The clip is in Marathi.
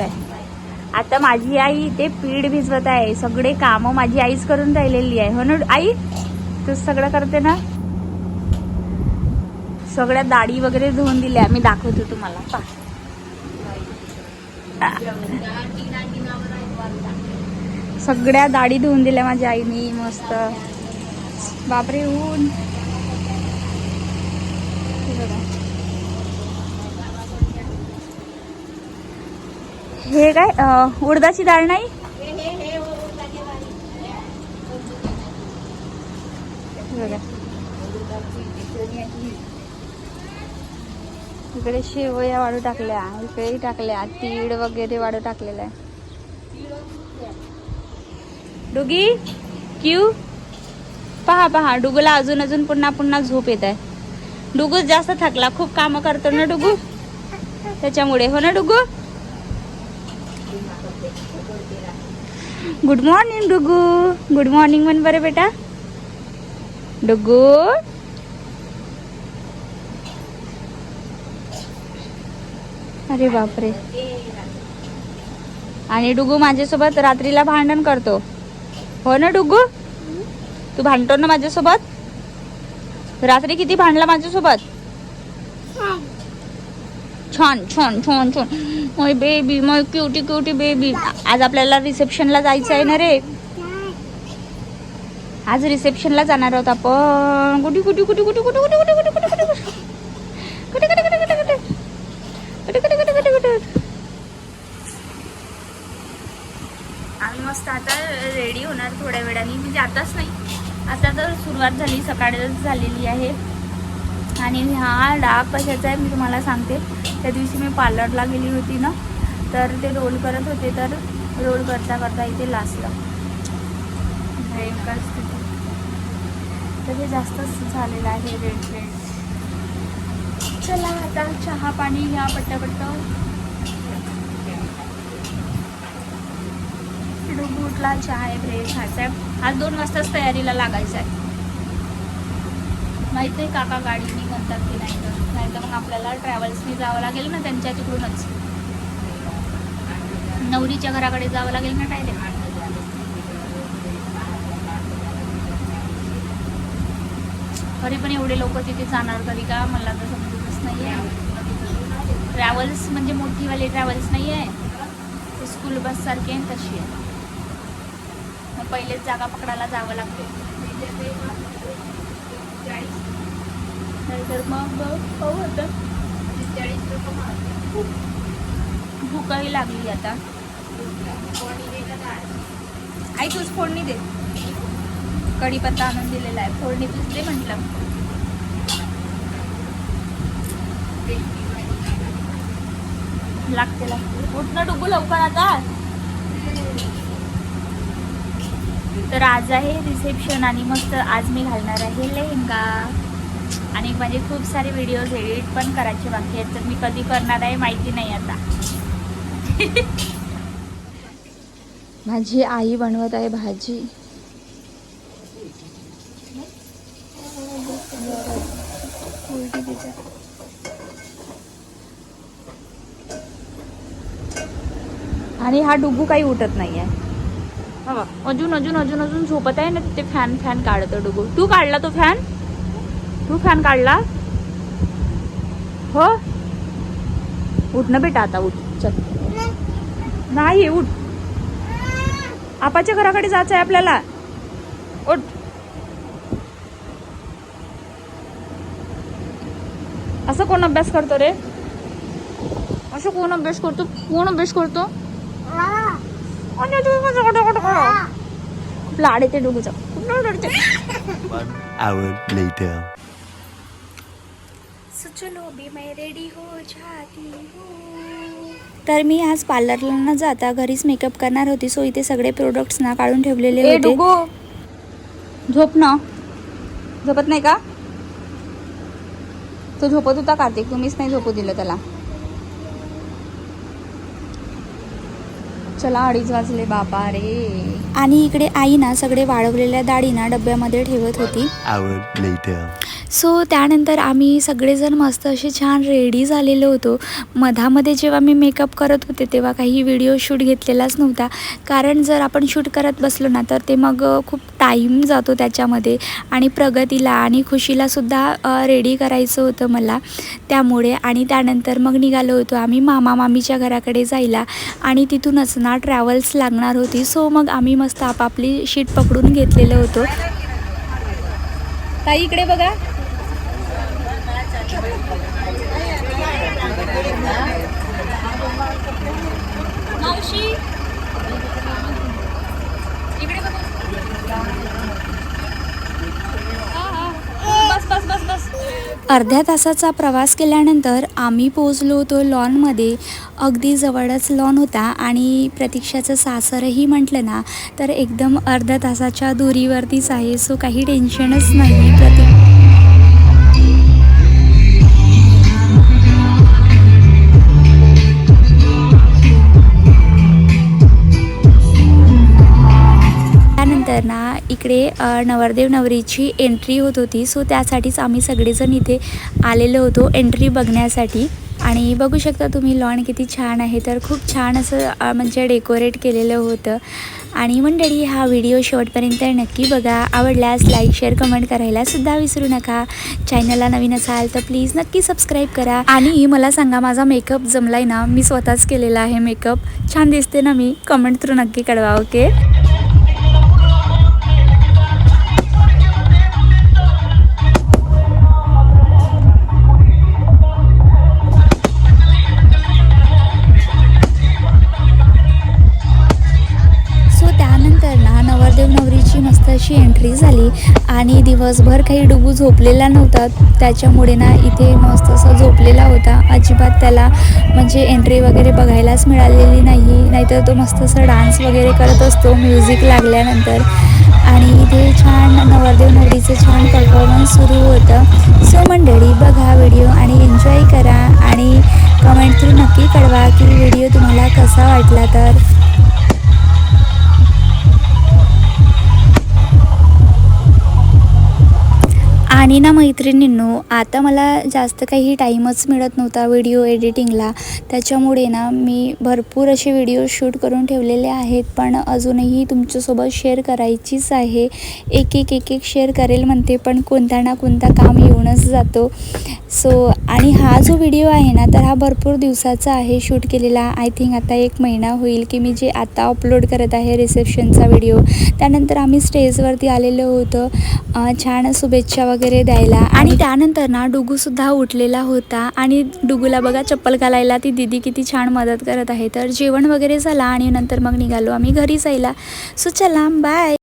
आहे. आता माझी आई ते पीठ भिजवत आहे. सगळे कामं माझी आईच करून राहिलेली आहे. हो ना आई? तू सगळं करते ना? सगळ्या दाढी वगैरे धुवून दिल्या. मी दाखवतो तुम्हाला. पा सगळ्या दाढी धुवून दिल्या माझ्या आईनी. मस्त. बापरे ऊन हे बघा. हे काय उडदाची डाळ नाही? इकडे शेवया वाढू टाकल्या इकडे टाकल्या तीड वगैरे वाढू टाकलेला आहे. डुगी क्यू? पहा पहा डुगूला अजून अजून पुन्हा पुन्हा झोप येत आहे. डुगूच जास्त थकला खूप कामं करतो ना डुगू? त्याच्यामुळे हो ना Dugu? Good morning Dugu good morning म्हण बरं बेटा डुगू अरे बापरे. आणि डुगू माझ्यासोबत रात्रीला भांडण करतो. हो ना डुगू तू भांडतो ना माझ्यासोबत? रात्री किती भांडला माझ्यासोबत? छान छान छान छान मोय बेबी मोय क्युटी क्युटी बेबी आज आपल्याला रिसेप्शनला जायचं आहे ना रे आज रिसेप्शनला जाणार आहोत आपण कुठे कुठे कुठे कुठे कुठे कुठे कुठे कुठे कुठे कुठे कुठे कुठे कुठे कुठे कुठे कुठे कुठे कुठे कुठे आम्ही मस्त आता रेडी होणार थोड्या वेळाने म्हणजे आताच नाही आता तर सुरुवात झाली सकाळच झालेली आहे आणि हा डाग कशाचा आहे मी तुम्हाला सांगते त्या दिवशी मी पार्लरला गेली होती ना तर ते रोल करत होते तर रोल करता करता इथे लासलं. भयंकर स्थिती. तर हे जास्तच झालेलं आहे रेड रेड चला आता चहा पाणी घ्या पट्टपट्ट डुबू चहा आहे ब्रेड खायचा आहे आज दोन वाजताच तयारीला लागायचं आहे माहीत नाही काका गाडी म्हणतात की नाही तर? नाही तर मग आपल्याला ट्रॅव्हल्सनी जावं लागेल ना त्यांच्या तिकडूनच. नवरीच्या घराकडे जावं लागेल ना डायरेक्ट तरी पण एवढे लोक तिथे जाणार तरी का? मला तर समजतच नाही आहे ट्रॅव्हल्स म्हणजे मोठीवाली ट्रॅव्हल्स नाही आहे स्कूल बस सारखी आहे तशी आहे. मग पहिलेच जागा पकडायला जावं लागते. नाहीतर मग पाहू आता. भूकही लागली आता. आई तूच फोडणी दे. कढीपत्ता आणून दिलेला आहे. फोडणी तूच दे म्हटलं. लागते लागते. उठणं डुबू लवकर आता. तर आज आहे रिसेप्शन आणि मस्त आज मी घालणार आहे लेहंगा. आणि माझे खूप सारे व्हिडिओज एडिट पण करायचे बाकी आहेत तर मी कधी करणार आहे माहिती नाही आता. माझी आई बनवत आहे भाजी. आणि हा डुबू काही उठत नाही आहे अजून अजून अजून अजून झोपत आहे ना तिथे फॅन फॅन काढतो डुगू. तू काढला तो फॅन तू फॅन काढला? हो? उठ ना बेटा आता उठ चल. नाही उठ. आपाच्या घराकडे जायचं आहे आपल्याला. उठ. असं कोण अभ्यास करतो रे? असं कोण अभ्यास करतो? कोण अभ्यास करतो? आणि तू माझं कुठं कुठं कुठं? खूप लाड येते डोकूचा खूप लाड चलो भी मैं रेडी हो जाती हूँ। तर मी आज पार्लरला न जाता घरीच मेकअप करणार होती. सो इथे सगळे प्रोडक्ट्स ना काढून ठेवलेले होते. झोप ना. झोपत नाही का? तो झोपत होता कार्तिक. तुम्हीच नाही झोपू दिलं त्याला. चला अडीच वाजले बाबा रे. आणि इकडे आई ना सगळे वाळवलेल्या दाढी ना डब्यामध्ये ठेवत होती. सो त्यानंतर आम्ही सगळेजण मस्त असे छान रेडी झालेलो होतो. मधामध्ये जेव्हा मी मेकअप करत होते तेव्हा काही व्हिडिओ शूट घेतलेलाच नव्हता. कारण जर आपण शूट करत बसलो ना तर ते मग खूप टाईम जातो त्याच्यामध्ये आणि प्रगतीला आणि खुशीलासुद्धा रेडी करायचं होतं मला. त्यामुळे आणि त्यानंतर मग निघालो होतो आम्ही मामा मामीच्या घराकडे जायला आणि तिथूनच ना ट्रॅव्हल्स लागणार होती. सो मग आम्ही मस्त आपापली शीट पकडून घेतलेलं होतो. ताई इकडे बघा. मावशी इकडे बस बस बस बस. अर्ध्या तासाचा प्रवास केल्यानंतर आम्ही पोहोचलो होतो लॉनमध्ये. अगदी जवळच लॉन होता आणि प्रतीक्षाचं सासरही म्हटलं ना तर एकदम अर्ध्या तासाच्या दुरीवरतीच आहे सो काही टेन्शनच नाही प्रती त्यानंतर ना इकडे नवरदेव नवरीची एंट्री होत होती. सो त्यासाठीच आम्ही सगळेजण इथे आलेलो होतो एंट्री बघण्यासाठी. आणि बघू शकता तुम्ही लॉन किती छान आहे. तर खूप छान असं म्हणजे डेकोरेट केलेलं होतं. आणि मंडळी हा व्हिडिओ शेवटपर्यंत नक्की बघा. आवडल्यास लाईक शेअर कमेंट करायला सुद्धा विसरू नका. चॅनलला नवीन असाल तर प्लीज नक्की सबस्क्राईब करा. आणि मला सांगा माझा मेकअप जमलाय ना? मी स्वतःच केलेला आहे मेकअप छान दिसते ना मी? कमेंट थ्रू नक्की कळवा ओके अशी एंट्री झाली आणि दिवसभर काही डुबू झोपलेला नव्हता. त्याच्यामुळे ना इथे मस्त असं झोपलेला होता. अजिबात त्याला म्हणजे एंट्री वगैरे बघायलाच मिळालेली नाही. नाहीतर तो मस्त असं डान्स वगैरे करत असतो म्युझिक लागल्यानंतर. आणि इथे छान नवरदेव नवरीचं छान परफॉर्मन्स सुरू होतं. सो मंडळी बघा व्हिडिओ आणि एन्जॉय करा. आणि कमेंट थ्रू नक्की कळवा की व्हिडिओ तुम्हाला कसा वाटला तर. आणि ना मैत्रिणींनो आता मला जास्त काही टाईमच मिळत नव्हता व्हिडिओ एडिटिंगला. त्याच्यामुळे ना मी भरपूर असे व्हिडिओ शूट करून ठेवलेले आहेत पण अजूनही तुमच्यासोबत शेअर करायचीच आहे. एक एक एक एक शेअर करेल म्हणते पण कोणता ना कोणता काम येऊनच जातो. सो आणि हा जो व्हिडिओ आहे ना तर हा भरपूर दिवसाचा आहे शूट केलेला. आय थिंक आता एक महिना होईल की मी जे आता अपलोड करत आहे रिसेप्शनचा व्हिडिओ. त्यानंतर आम्ही स्टेजवरती आलेलो होतो. छान शुभेच्छा वगैरे वगैरे द्यायला. आणि त्यानंतर ना डुगूसुद्धा उठलेला होता. आणि डुगूला बघा चप्पल घालायला ती दिदी किती छान मदत करत आहे. तर जेवण वगैरे झाला आणि नंतर मग निघालो आम्ही घरी जायला सो चला बाय